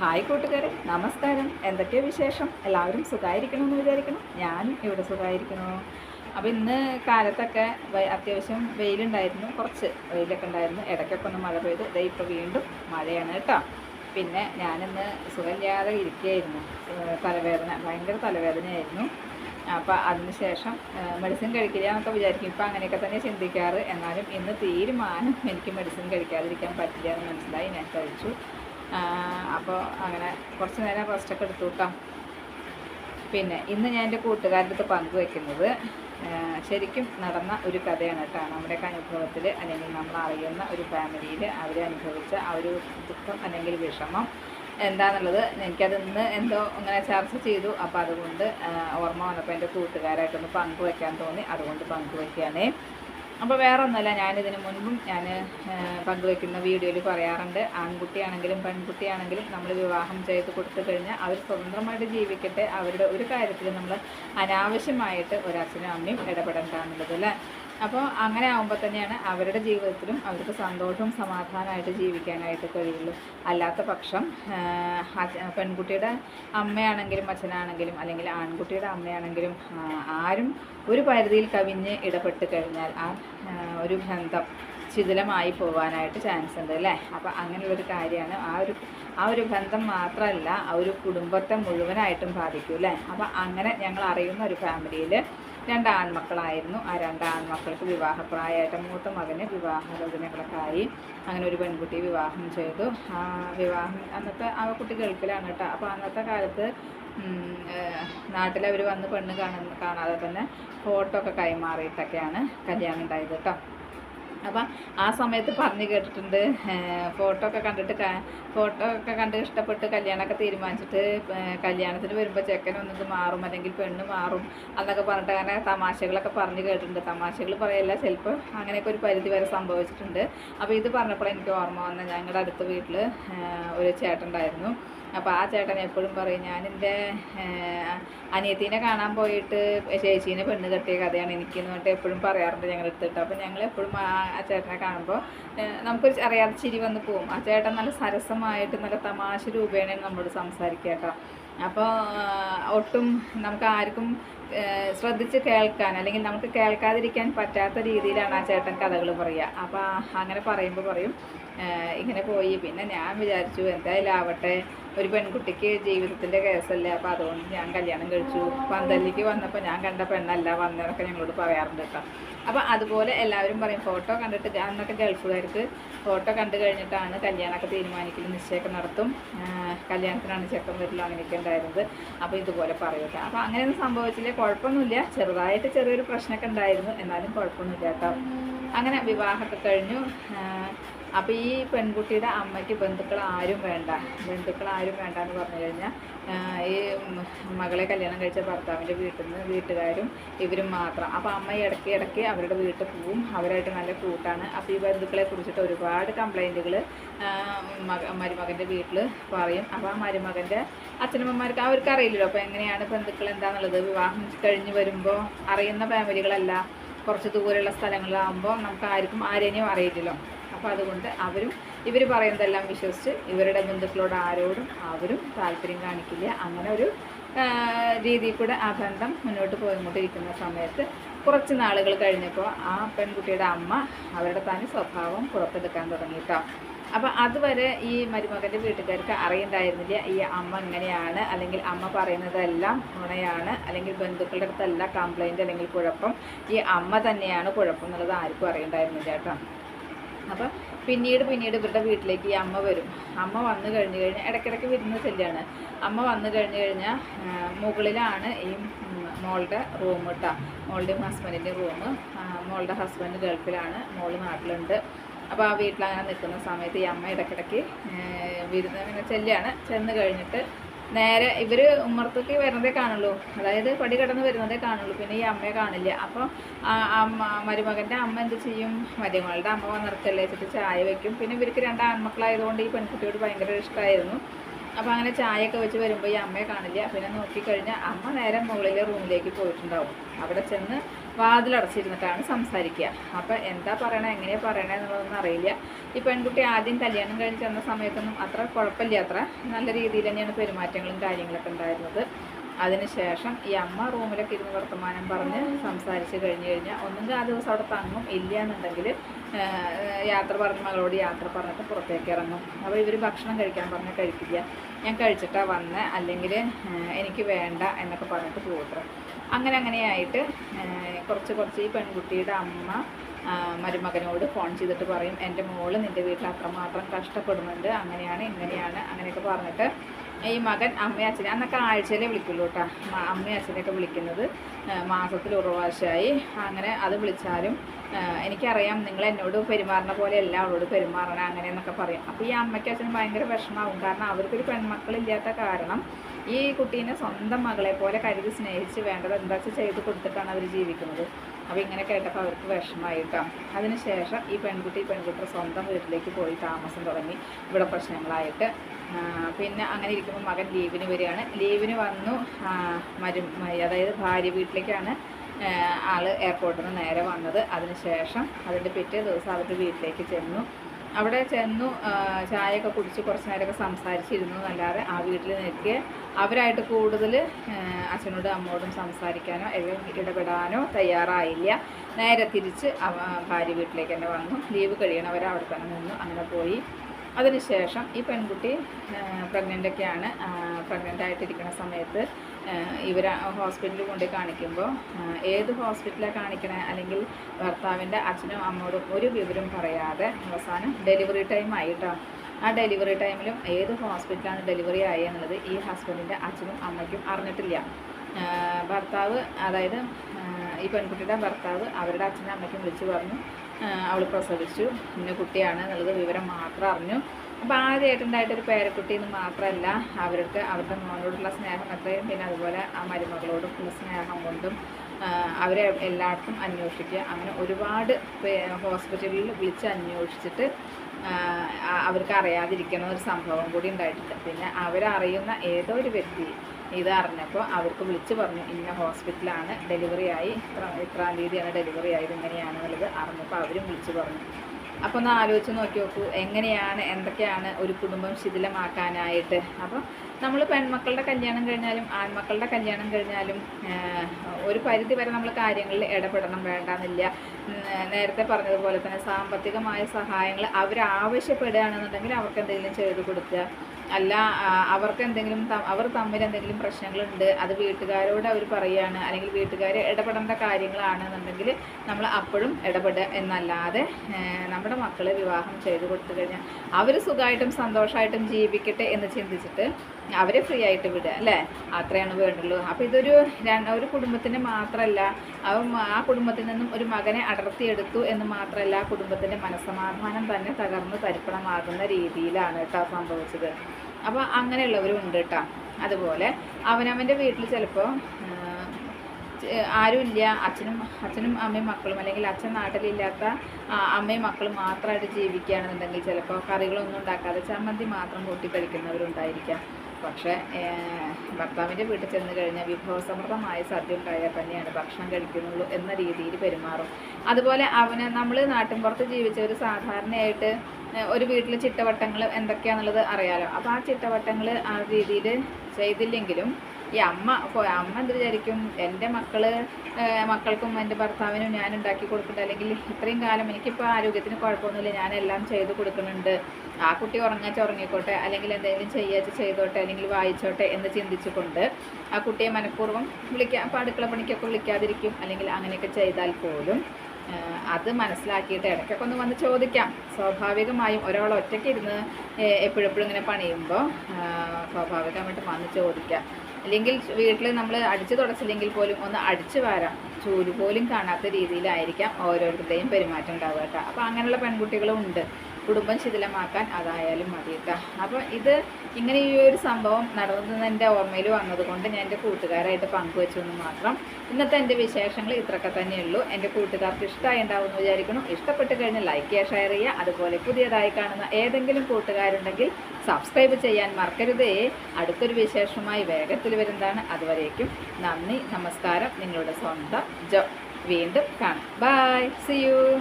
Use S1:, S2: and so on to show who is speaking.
S1: Hi കൂട്ടുകാരെ നമസ്കാരം. എന്തൊക്കെയാ വിശേഷം? എല്ലാവരും സുഖമായിരിക്കണമെന്ന് വിചാരിക്കണം ഞാനും ഇവിടെ സുഖമായിരിക്കണോ അപ്പോൾ ഇന്ന് കാലത്തൊക്കെ അത്യാവശ്യം വെയിലുണ്ടായിരുന്നു കുറച്ച് വെയിലൊക്കെ ഉണ്ടായിരുന്നു. ഇടയ്ക്കൊക്കെ ഒന്ന് മഴ പെയ്ത്. ദേ ഇപ്പോൾ വീണ്ടും മഴയാണ് കേട്ടോ. പിന്നെ ഞാനിന്ന് സുഖമില്ലാതെ ഇരിക്കുകയായിരുന്നു. തലവേദന ഭയങ്കര തലവേദനയായിരുന്നു. അപ്പോൾ അതിന് ശേഷം മെഡിസിൻ കഴിക്കില്ല എന്നൊക്കെ വിചാരിക്കും. ഇപ്പം അങ്ങനെയൊക്കെ തന്നെ ചിന്തിക്കാറ്. എന്നാലും ഇന്ന് തീരുമാനം എനിക്ക് മെഡിസിൻ കഴിക്കാതിരിക്കാൻ പറ്റില്ല എന്ന് മനസ്സിലായി. ഞാൻ കഴിച്ചു. അപ്പോൾ അങ്ങനെ കുറച്ച് നേരം റെസ്റ്റൊക്കെ എടുത്തു കേട്ടോ പിന്നെ ഇന്ന് ഞാൻ എന്റെ കൂട്ടുകാരുടെ അടുത്ത് പങ്കുവെക്കുന്നത് ശരിക്കും നടന്ന ഒരു കഥയാണ് കേട്ടോ. നമ്മുടെയൊക്കെ അനുഭവത്തിൽ അല്ലെങ്കിൽ നമ്മൾ അറിയുന്ന ഒരു ഫാമിലിയിൽ അവർ അനുഭവിച്ച ആ ഒരു ദുഃഖം അല്ലെങ്കിൽ വിഷമം എന്താണെന്നുള്ളത് എനിക്കത് ഇന്ന് എന്തോ അങ്ങനെ ചർച്ച ചെയ്തു. അപ്പോൾ അതുകൊണ്ട് ഓർമ്മ വന്നപ്പോൾ എന്റെ കൂട്ടുകാരായിട്ടൊന്ന് പങ്കുവെക്കാൻ തോന്നി. അതുകൊണ്ട് പങ്കുവെക്കുകയാണേ. അപ്പോൾ വേറെ ഒന്നുമല്ല ഞാനിതിന് മുൻപും ഞാൻ പങ്കുവെക്കുന്ന വീഡിയോയിൽ പറയാറുണ്ട്. ആൺകുട്ടിയാണെങ്കിലും പെൺകുട്ടിയാണെങ്കിലും നമ്മൾ വിവാഹം ചെയ്ത് കൊടുത്തു കഴിഞ്ഞാൽ അവർ സ്വതന്ത്രമായിട്ട് ജീവിക്കട്ടെ. അവരുടെ ഒരു കാര്യത്തിൽ നമ്മൾ അനാവശ്യമായിട്ട് ഒരച്ഛനും അമ്മയും ഇടപെടേണ്ടെന്നുള്ളത് അല്ലേ? അപ്പോൾ അങ്ങനെ ആകുമ്പോൾ തന്നെയാണ് അവരുടെ ജീവിതത്തിലും അവർക്ക് സന്തോഷവും സമാധാനമായിട്ട് ജീവിക്കാനായിട്ട് കഴിയുള്ളൂ. അല്ലാത്ത പക്ഷം പെൺകുട്ടിയുടെ അമ്മയാണെങ്കിലും അച്ഛനാണെങ്കിലും അല്ലെങ്കിൽ ആൺകുട്ടിയുടെ അമ്മയാണെങ്കിലും ആരും ഒരു പരിധിയിൽ കവിഞ്ഞ് ഇടപെട്ട് കഴിഞ്ഞാൽ ആ, ഒരു ബന്ധം ശിഥിലമായി പോകാനായിട്ട് ചാൻസ് ഉണ്ട് അല്ലേ? അപ്പോൾ അങ്ങനെയുള്ളൊരു കാര്യമാണ്. ആ ഒരു ആ ഒരു ബന്ധം മാത്രമല്ല ആ ഒരു കുടുംബത്തെ മുഴുവനായിട്ടും ബാധിക്കും അല്ലേ? അപ്പോൾ അങ്ങനെ ഞങ്ങൾ അറിയുന്ന ഒരു ഫാമിലിയിൽ രണ്ട് ആൺമക്കളായിരുന്നു. ആ രണ്ട് ആൺമക്കൾക്ക് വിവാഹപ്രായമായിട്ട് മൂത്ത മകന് വിവാഹരോചനകളൊക്കെ ആയി അങ്ങനെ ഒരു പെൺകുട്ടി വിവാഹം ചെയ്തു. ആ വിവാഹം അന്നത്തെ ആ കുട്ടി ഗൾഫിലാണ് കേട്ടോ. അപ്പോൾ അന്നത്തെ കാലത്ത് നാട്ടിലവർ വന്ന് പെണ്ണ് കാണാതെ തന്നെ ഫോട്ടോ ഒക്കെ കൈമാറിയിട്ടൊക്കെയാണ് കല്യാണം ഉണ്ടായത് കേട്ടോ. അപ്പം ആ സമയത്ത് പറഞ്ഞു കേട്ടിട്ടുണ്ട് ഫോട്ടോ ഒക്കെ കണ്ടിട്ട് ഫോട്ടോ ഒക്കെ കണ്ട് ഇഷ്ടപ്പെട്ട് കല്യാണമൊക്കെ തീരുമാനിച്ചിട്ട് കല്യാണത്തിന് വരുമ്പോൾ ചെക്കൻ ഒന്നത് മാറും അല്ലെങ്കിൽ പെണ്ണ് മാറും എന്നൊക്കെ പറഞ്ഞിട്ട് അങ്ങനെ തമാശകളൊക്കെ പറഞ്ഞു കേട്ടിട്ടുണ്ട്. തമാശകൾ പറയല്ല ചിലപ്പോൾ അങ്ങനെയൊക്കെ ഒരു പരിധി വരെ സംഭവിച്ചിട്ടുണ്ട്. അപ്പോൾ ഇത് പറഞ്ഞപ്പോൾ എനിക്ക് ഓർമ്മ വന്ന ഞങ്ങളുടെ അടുത്ത വീട്ടിൽ ഒരു ചേട്ടനുണ്ടായിരുന്നു അപ്പോൾ ആ ചേട്ടൻ എപ്പോഴും പറയും ഞാൻ അനിയത്തിനെ കാണാൻ പോയിട്ട് ചേച്ചീനെ പെണ്ണ് കെട്ടിയ കഥയാണ് എനിക്കെന്ന് പറഞ്ഞിട്ട് എപ്പോഴും പറയാറുണ്ട് ഞങ്ങൾ അടുത്തിട്ട്. അപ്പോൾ ഞങ്ങൾ എപ്പോഴും ആ ചേട്ടനെ കാണുമ്പോൾ നമുക്കൊരു അറിയാതെ ചിരി വന്ന് പോവും ആ ചേട്ടൻ നല്ല സരസമായിട്ട് നല്ല തമാശ രൂപേണ നമ്മളോട് സംസാരിക്കുക കേട്ടോ. അപ്പോൾ ഒട്ടും നമുക്ക് ആർക്കും ശ്രദ്ധിച്ച് കേൾക്കാൻ അല്ലെങ്കിൽ നമുക്ക് കേൾക്കാതിരിക്കാൻ പറ്റാത്ത രീതിയിലാണ് ആ ചേട്ടൻ കഥകൾ പറയുക. അപ്പോൾ അങ്ങനെ പറയുമ്പോൾ പറയും ഇങ്ങനെ പോയി. പിന്നെ ഞാൻ വിചാരിച്ചു എന്തായാലും ആവട്ടെ. ഒരു പെൺകുട്ടിക്ക് ജീവിതത്തിന്റെ കേസല്ലേ. അപ്പോൾ അതുകൊണ്ട് ഞാൻ കല്യാണം കഴിച്ചു. പന്തല്ലിക്ക് വന്നപ്പോൾ ഞാൻ കണ്ട പെണ്ണല്ല വന്നതൊക്കെ ഞങ്ങളോട് പറയാറുണ്ട് കേട്ടോ. അപ്പോൾ അതുപോലെ എല്ലാവരും പറയും ഫോട്ടോ കണ്ടിട്ട് അന്നൊക്കെ ഗൾഫുകാർക്ക് ഫോട്ടോ കണ്ടു കഴിഞ്ഞിട്ടാണ് കല്യാണമൊക്കെ തീരുമാനിക്കലും നിശ്ചയമൊക്കെ നടത്തും. കല്യാണത്തിനാണ് ചെക്കൻ വരില്ല അങ്ങനെയൊക്കെ ഉണ്ടായിരുന്നത്. അപ്പോൾ ഇതുപോലെ പറയും കേട്ടോ അപ്പോൾ അങ്ങനെയൊന്നും സംഭവിച്ചില്ല. കുഴപ്പമൊന്നുമില്ല. ചെറുതായിട്ട് ചെറിയൊരു പ്രശ്നമൊക്കെ ഉണ്ടായിരുന്നു. എന്നാലും കുഴപ്പമൊന്നുമില്ല കേട്ടോ. അങ്ങനെ വിവാഹമൊക്കെ കഴിഞ്ഞു. അപ്പോൾ ഈ പെൺകുട്ടിയുടെ അമ്മയ്ക്ക് ബന്ധുക്കൾ ആരും വേണ്ട. ബന്ധുക്കൾ ആരും വേണ്ട എന്ന് പറഞ്ഞു കഴിഞ്ഞാൽ ഈ മകളെ കല്യാണം കഴിച്ച ഭർത്താവിന്റെ വീട്ടിൽ നിന്ന് വീട്ടുകാരും ഇവരും മാത്രം. അപ്പോൾ അമ്മ ഇടയ്ക്ക് ഇടയ്ക്ക് അവരുടെ വീട്ടിൽ പോവും. അവരായിട്ട് നല്ല കൂട്ടാണ്. അപ്പോൾ ഈ ബന്ധുക്കളെ കുറിച്ചിട്ട് ഒരുപാട് കംപ്ലൈന്റുകൾ മക മരുമകന്റെ വീട്ടിൽ പറയും. അപ്പോൾ ആ മരുമകന്റെ അച്ഛനമ്മമാർക്ക് അവർക്ക് അറിയില്ലല്ലോ അപ്പോൾ എങ്ങനെയാണ് ബന്ധുക്കൾ എന്താണെന്നുള്ളത് വിവാഹം കഴിഞ്ഞ് വരുമ്പോൾ അറിയുന്ന ഫാമിലികളല്ല കുറച്ച് ദൂരെയുള്ള സ്ഥലങ്ങളിലാകുമ്പോൾ നമുക്ക് ആർക്കും ആരെയും അറിയില്ലല്ലോ. അപ്പോൾ അതുകൊണ്ട് അവരും ഇവർ പറയുന്നതെല്ലാം വിശ്വസിച്ച് ഇവരുടെ ബന്ധുക്കളോട് ആരോടും അവരും താല്പര്യം കാണിക്കില്ല. അങ്ങനെ ഒരു രീതിയിൽ കൂടെ ആ ബന്ധം മുന്നോട്ട് പോയിക്കൊണ്ടിരിക്കുന്ന സമയത്ത് കുറച്ച് നാളുകൾ കഴിഞ്ഞപ്പോൾ ആ പെൺകുട്ടിയുടെ അമ്മ അവരുടെ തനി സ്വഭാവം പുറത്തെടുക്കാൻ തുടങ്ങി അപ്പോൾ അതുവരെ ഈ മരുമകന്റെ വീട്ടുകാർക്ക് അറിയണ്ടായിരുന്നില്ല ഈ അമ്മ ഇങ്ങനെയാണ് അല്ലെങ്കിൽ അമ്മ പറയുന്നതെല്ലാം നുണയാണ് അല്ലെങ്കിൽ ബന്ധുക്കളുടെ അടുത്തല്ല കംപ്ലൈന്റ് അല്ലെങ്കിൽ കുഴപ്പം ഈ അമ്മ തന്നെയാണ് കുഴപ്പം എന്നുള്ളത് ആർക്കും അറിയണ്ടായിരുന്നില്ല കേട്ടോ. അപ്പോൾ പിന്നീട് പിന്നീട് ഇവരുടെ വീട്ടിലേക്ക് ഈ അമ്മ വരും. അമ്മ വന്നു കഴിഞ്ഞ് കഴിഞ്ഞാൽ ഇടയ്ക്കിടയ്ക്ക് വരുന്ന ശല്യമാണ് അമ്മ വന്നു കഴിഞ്ഞ് കഴിഞ്ഞാൽ മുകളിലാണ് ഈ മോളുടെ റൂം കേട്ടോ. മോളുടെയും ഹസ്ബൻഡിന്റെയും റൂം. മോളുടെ ഹസ്ബൻഡ് ഗൾഫിലാണ്. മോൾ നാട്ടിലുണ്ട്. അപ്പോൾ ആ വീട്ടിലങ്ങനെ നിൽക്കുന്ന സമയത്ത് ഈ അമ്മ ഇടയ്ക്കിടയ്ക്ക് വിരുന്ന് ഇങ്ങനെ ചെന്ന് കഴിഞ്ഞിട്ട് നേരെ ഇവർ ഉമ്മർത്തൊക്കെ വരുന്നതേ കാണുള്ളൂ. അതായത് പടി കടന്ന് വരുന്നതേ കാണുള്ളൂ. പിന്നെ ഈ അമ്മയെ കാണില്ല. അപ്പോൾ അമ്മ മരുമകന്റെ അമ്മ എന്ത് ചെയ്യും? മരുമകളുടെ അമ്മ വന്നിറക്കല്ലേ വെച്ചിട്ട് ചായ വയ്ക്കും പിന്നെ ഇവർക്ക് രണ്ട് ആൺമക്കളായതുകൊണ്ട് ഈ പെൺകുട്ടിയോട് ഭയങ്കര ഇഷ്ടമായിരുന്നു അപ്പോൾ അങ്ങനെ ചായയൊക്കെ വെച്ച് വരുമ്പോൾ ഈ അമ്മയെ കാണില്ല. പിന്നെ നോക്കിക്കഴിഞ്ഞാൽ അമ്മ നേരെ മുകളിലെ റൂമിലേക്ക് പോയിട്ടുണ്ടാവും. അവിടെ ചെന്ന് വാതിലടച്ചിരുന്നിട്ടാണ് സംസാരിക്കുക. അപ്പോൾ എന്താ പറയണത് എങ്ങനെയാ പറയണത് എന്നുള്ളതൊന്നും അറിയില്ല. ഈ പെൺകുട്ടി ആദ്യം കല്യാണം കഴിഞ്ഞ് ചെന്ന സമയത്തൊന്നും അത്ര കുഴപ്പമില്ല അത്ര. നല്ല രീതിയിൽ തന്നെയാണ് പെരുമാറ്റങ്ങളും കാര്യങ്ങളൊക്കെ ഉണ്ടായിരുന്നത്. അതിനുശേഷം ഈ അമ്മ റൂമിലൊക്കെ ഇരുന്ന് വർത്തമാനം പറഞ്ഞ് സംസാരിച്ച് കഴിഞ്ഞ് കഴിഞ്ഞാൽ ഒന്നുകിൽ ആ ദിവസം അവിടെ തങ്ങും ഇല്ല എന്നുണ്ടെങ്കിൽ യാത്ര പറഞ്ഞ മകളോട് യാത്ര പറഞ്ഞിട്ട് പുറത്തേക്ക് ഇറങ്ങും. അപ്പോൾ ഇവർ ഭക്ഷണം കഴിക്കാൻ പറഞ്ഞാൽ കഴിക്കില്ല. ഞാൻ കഴിച്ചിട്ടാണ് വന്ന്. അല്ലെങ്കിൽ എനിക്ക് വേണ്ട എന്നൊക്കെ പറഞ്ഞിട്ട് പോകത്ര അങ്ങനെ അങ്ങനെയായിട്ട് കുറച്ച് കുറച്ച് ഈ പെൺകുട്ടിയുടെ അമ്മ മരുമകനോട് ഫോൺ ചെയ്തിട്ട് പറയും എന്റെ മോൾ നിന്റെ വീട്ടിൽ അത്രമാത്രം കഷ്ടപ്പെടുന്നുണ്ട്. അങ്ങനെയാണ് ഇങ്ങനെയാണ് അങ്ങനെയൊക്കെ പറഞ്ഞിട്ട് ഈ മകൻ അമ്മയും അച്ഛനെ അന്നൊക്കെ ആഴ്ചയിലേ വിളിക്കുള്ളൂ കേട്ടോ. അമ്മയും അച്ഛനെയൊക്കെ വിളിക്കുന്നത് മാസത്തിൽ പ്രാവശ്യമായി. അങ്ങനെ അത് വിളിച്ചാലും എനിക്കറിയാം നിങ്ങൾ എന്നോട് പെരുമാറുന്ന പോലെ എല്ലാം അവളോട് പെരുമാറണം അങ്ങനെയെന്നൊക്കെ പറയും. അപ്പോൾ ഈ അമ്മയ്ക്കും അച്ഛനും ഭയങ്കര വിഷമാവും. കാരണം അവർക്കൊരു പെൺമക്കളില്ലാത്ത കാരണം ഈ കുട്ടീനെ സ്വന്തം മകളെ പോലെ കരുതി സ്നേഹിച്ച് വേണ്ടത് എന്താ ചെയ്ത് കൊടുത്തിട്ടാണ് അവർ ജീവിക്കുന്നത്. അപ്പോൾ ഇങ്ങനെ കേട്ടപ്പോൾ അവർക്ക് വിഷമമായി കേട്ടോ അതിനുശേഷം ഈ പെൺകുട്ടി പെൺകുട്ടി സ്വന്തം വീട്ടിലേക്ക് പോയി താമസം തുടങ്ങി. ഇവിടെ പ്രശ്നങ്ങളായിട്ട്. പിന്നെ അങ്ങനെ ഇരിക്കുമ്പോൾ മകൻ ലീവിന് വരികയാണ്. ലീവിന് വന്നു മരു അതായത് ഭാര്യ വീട്ടിലേക്കാണ് ആൾ എയർപോർട്ടിൽ നിന്ന് നേരെ വന്നത്. അതിനുശേഷം അതിന്റെ പിറ്റേ ദിവസം അവരുടെ വീട്ടിലേക്ക് ചെന്നു. അവിടെ ചെന്നു ചായയൊക്കെ കുടിച്ച് കുറച്ച് നേരമൊക്കെ സംസാരിച്ചിരുന്നു എന്നല്ലാതെ ആ വീട്ടിൽ നിൽക്കുക അവരായിട്ട് കൂടുതൽ അച്ഛനോടും അമ്മോടും സംസാരിക്കാനോ ഇടപെടാനോ തയ്യാറായില്ല. നേരെ തിരിച്ച് ഭാര്യ വീട്ടിലേക്ക് തന്നെ വന്നു. ലീവ് കഴിയണവരെ അവിടെ തന്നെ നിന്നു. അങ്ങനെ പോയി. അതിനുശേഷം ഈ പെൺകുട്ടി പ്രഗ്നന്റ് ഒക്കെയാണ്. പ്രഗ്നന്റ് ആയിട്ടിരിക്കുന്ന സമയത്ത് ഇവർ ഹോസ്പിറ്റലിൽ കൊണ്ട് കാണിക്കുമ്പോൾ ഏത് ഹോസ്പിറ്റലാണ് കാണിക്കണേ? അല്ലെങ്കിൽ ഭർത്താവിന്റെ അച്ഛനും അമ്മയോടും ഒരു വിവരം പറയാതെ അവസാനം ഡെലിവറി ടൈം ആയിട്ടോ? ആ ഡെലിവറി ടൈമിലും ഏത് ഹോസ്പിറ്റലാണ് ഡെലിവറി ആയെന്നുള്ളത് ഈ ഹസ്ബൻഡിന്റെ അച്ഛനും അമ്മയ്ക്കും അറിഞ്ഞിട്ടില്ല. ഭർത്താവ് അതായത് ഈ പെൺകുട്ടിയുടെ ഭർത്താവ് അവരുടെ അച്ഛനും അമ്മയ്ക്കും വിളിച്ചു പറഞ്ഞു. അവൾ പ്രസവിച്ചു. ഇന്ന കുട്ടിയാണ്. എന്നുള്ളത് വിവരം മാത്രം അറിഞ്ഞു. അപ്പോൾ ആദ്യമായിട്ടുണ്ടായിട്ടൊരു പേരക്കുട്ടി എന്ന് മാത്രമല്ല അവർക്ക് അവരുടെ മോനോടുള്ള സ്നേഹം അത്രയും പിന്നെ അതുപോലെ ആ മരുമകളോടും ഉള്ള സ്നേഹം കൊണ്ടും അവരെ എല്ലായിടത്തും അന്വേഷിക്കുക. അങ്ങനെ ഒരുപാട് ഹോസ്പിറ്റലിൽ വിളിച്ച് അന്വേഷിച്ചിട്ട് ആ, ആ- അവർക്ക് അറിയാതിരിക്കുന്ന ഒരു സംഭവം കൂടി ഉണ്ടായിട്ടുണ്ട്. പിന്നെ അവരറിയുന്ന ഏതോ ഒരു വ്യക്തി ഇത് അറിഞ്ഞപ്പോൾ അവർക്ക് വിളിച്ച് പറഞ്ഞു ഇന്ന ഹോസ്പിറ്റലാണ് ഡെലിവറി ആയി ഇത്ര ഇത്രാം തീയതിയാണ് ഡെലിവറി ആയത് ഇങ്ങനെയാണെന്നുള്ളത് അറിഞ്ഞപ്പോൾ അവരും വിളിച്ച് പറഞ്ഞു. അപ്പോൾ ഒന്ന് ആലോചിച്ച് നോക്കി നോക്കൂ എങ്ങനെയാണ് എന്തൊക്കെയാണ് ഒരു കുടുംബം ശിഥിലമാക്കാനായിട്ട്? അപ്പോൾ നമ്മൾ പെൺമക്കളുടെ കല്യാണം കഴിഞ്ഞാലും ആൺമക്കളുടെ കല്യാണം കഴിഞ്ഞാലും ഒരു പരിധി വരെ നമ്മൾ കാര്യങ്ങളിൽ ഇടപെടണം വേണ്ടെന്നില്ല. നേരത്തെ പറഞ്ഞതുപോലെ തന്നെ സാമ്പത്തികമായ സഹായങ്ങൾ അവർ ആവശ്യപ്പെടുകയാണെന്നുണ്ടെങ്കിൽ അവർക്ക് എന്തെങ്കിലും ചെയ്ത് കൊടുക്കുക. അല്ല അവർക്ക് എന്തെങ്കിലും അവർ തമ്മിൽ എന്തെങ്കിലും പ്രശ്നങ്ങളുണ്ട് അത് വീട്ടുകാരോട് അവർ പറയുകയാണ് അല്ലെങ്കിൽ വീട്ടുകാർ ഇടപെടേണ്ട കാര്യങ്ങളാണെന്നുണ്ടെങ്കിൽ നമ്മൾ അപ്പോഴും ഇടപെടുക എന്നല്ലാതെ നമ്മുടെ മക്കളെ വിവാഹം ചെയ്തു കൊടുത്തു കഴിഞ്ഞാൽ അവർ സുഖമായിട്ടും സന്തോഷമായിട്ടും ജീവിക്കട്ടെ എന്ന് ചിന്തിച്ചിട്ട് അവരെ ഫ്രീ ആയിട്ട് വിടുക അല്ലേ? അത്രയാണ് വേണ്ടുള്ളൂ. അപ്പോൾ ഇതൊരു ഒരു കുടുംബത്തിന് മാത്രമല്ല ആ കുടുംബത്തിൽ നിന്നും ഒരു മകനെ അടർത്തിയെടുത്തു എന്ന് മാത്രമല്ല ആ കുടുംബത്തിന്റെ മനസ്സമാധാനം തന്നെ തകർന്ന് തരിപ്പണമാകുന്ന രീതിയിലാണ് കേട്ടോ സംഭവിച്ചത്. അപ്പോൾ അങ്ങനെയുള്ളവരും ഉണ്ട് കേട്ടോ. അതുപോലെ അവനവന്റെ വീട്ടിൽ ചിലപ്പോൾ ആരുമില്ല. അച്ഛനും അച്ഛനും അമ്മയും മക്കളും അല്ലെങ്കിൽ അച്ഛൻ നാട്ടിലില്ലാത്ത അമ്മയും മക്കളും മാത്രമായിട്ട് ജീവിക്കുകയാണെന്നുണ്ടെങ്കിൽ ചിലപ്പോൾ കറികളൊന്നും ഉണ്ടാക്കാതെ ചമ്മന്തി മാത്രം കൂട്ടി കഴിക്കുന്നവരുണ്ടായിരിക്കാം. പക്ഷേ ഭർത്താവിന്റെ വീട്ടിൽ ചെന്ന് കഴിഞ്ഞാൽ വിഭവസമൃദ്ധമായ സദ്യ ഉണ്ടായാൽ തന്നെയാണ് ഭക്ഷണം കഴിക്കുന്നുള്ളൂ എന്ന രീതിയിൽ പെരുമാറും. അതുപോലെ അവന് നമ്മൾ നാട്ടിൻ പുറത്ത് ജീവിച്ചവർ സാധാരണയായിട്ട് ഒരു വീട്ടിൽ ചിട്ടവട്ടങ്ങൾ എന്തൊക്കെയാണെന്നുള്ളത് അറിയാലോ. അപ്പോൾ ആ ചിട്ടവട്ടങ്ങൾ ആ രീതിയിൽ ചെയ്തില്ലെങ്കിലും ഈ അമ്മ അമ്മ എന്ത് വിചാരിക്കും? എന്റെ മക്കൾ മക്കൾക്കും എന്റെ ഭർത്താവിനും ഞാൻ ഉണ്ടാക്കി കൊടുക്കുന്നുണ്ട് അല്ലെങ്കിൽ ഇത്രയും കാലം എനിക്കിപ്പോൾ ആരോഗ്യത്തിന് കുഴപ്പമൊന്നുമില്ല ഞാൻ എല്ലാം ചെയ്ത് കൊടുക്കുന്നുണ്ട്. ആ കുട്ടി ഉറങ്ങാച്ച ഉറങ്ങിക്കോട്ടെ? അല്ലെങ്കിൽ എന്തെങ്കിലും ചെയ്യാച്ച ചെയ്തോട്ടെ? അല്ലെങ്കിൽ വായിച്ചോട്ടെ? എന്ന് ചിന്തിച്ചുകൊണ്ട് ആ കുട്ടിയെ മനഃപൂർവം വിളിക്കാൻ അപ്പോൾ അടുക്കള പണിക്കൊക്കെ വിളിക്കാതിരിക്കും. അല്ലെങ്കിൽ അങ്ങനെയൊക്കെ ചെയ്താൽ പോലും അത് മനസ്സിലാക്കിയിട്ട് ഇടയ്ക്കൊക്കെ ഒന്ന് വന്ന് ചോദിക്കാം. സ്വാഭാവികമായും ഒരാൾ ഒറ്റയ്ക്ക് ഇരുന്ന് എപ്പോഴെപ്പോഴും ഇങ്ങനെ പണിയുമ്പോൾ സ്വാഭാവികമായിട്ട് വന്ന് ചോദിക്കാം. അല്ലെങ്കിൽ വീട്ടിൽ നമ്മൾ അടിച്ചു തുടച്ചില്ലെങ്കിൽ പോലും ഒന്ന് അടിച്ചു വാരാം. ചൂൽ പോലും കാണാത്ത രീതിയിലായിരിക്കാം ഓരോരുത്തരുടെയും പെരുമാറ്റം ഉണ്ടാവുക കേട്ടോ. അപ്പോൾ അങ്ങനെയുള്ള പെൺകുട്ടികളും ഉണ്ട്. കുടുംബം ശിഥിലമാക്കാൻ അതായാലും മതി കേട്ടോ അപ്പം ഇത് ഇങ്ങനെ ഈ ഒരു സംഭവം നടന്നത് എന്റെ ഓർമ്മയിൽ വന്നതുകൊണ്ട് ഞാൻ എന്റെ കൂട്ടുകാരായിട്ട് പങ്കുവെച്ചെന്ന് മാത്രം. ഇന്നത്തെ എന്റെ വിശേഷങ്ങൾ ഇത്രയൊക്കെ തന്നെയുള്ളൂ എന്റെ കൂട്ടുകാർക്ക് ഇഷ്ടമായി ഉണ്ടാവും എന്ന് വിചാരിക്കണം ഇഷ്ടപ്പെട്ട് കഴിഞ്ഞാൽ ലൈക്ക് ചെയ്യുക ഷെയർ ചെയ്യുക. അതുപോലെ പുതിയതായി കാണുന്ന ഏതെങ്കിലും കൂട്ടുകാരുണ്ടെങ്കിൽ സബ്സ്ക്രൈബ് ചെയ്യാൻ മറക്കരുതേ. അടുത്തൊരു വിശേഷമായി വേഗത്തിൽ വരുന്നതാണ്. അതുവരേക്കും നന്ദി നമസ്കാരം. നിങ്ങളുടെ സ്വന്തം ജോ. വീണ്ടും കാണാം. By C U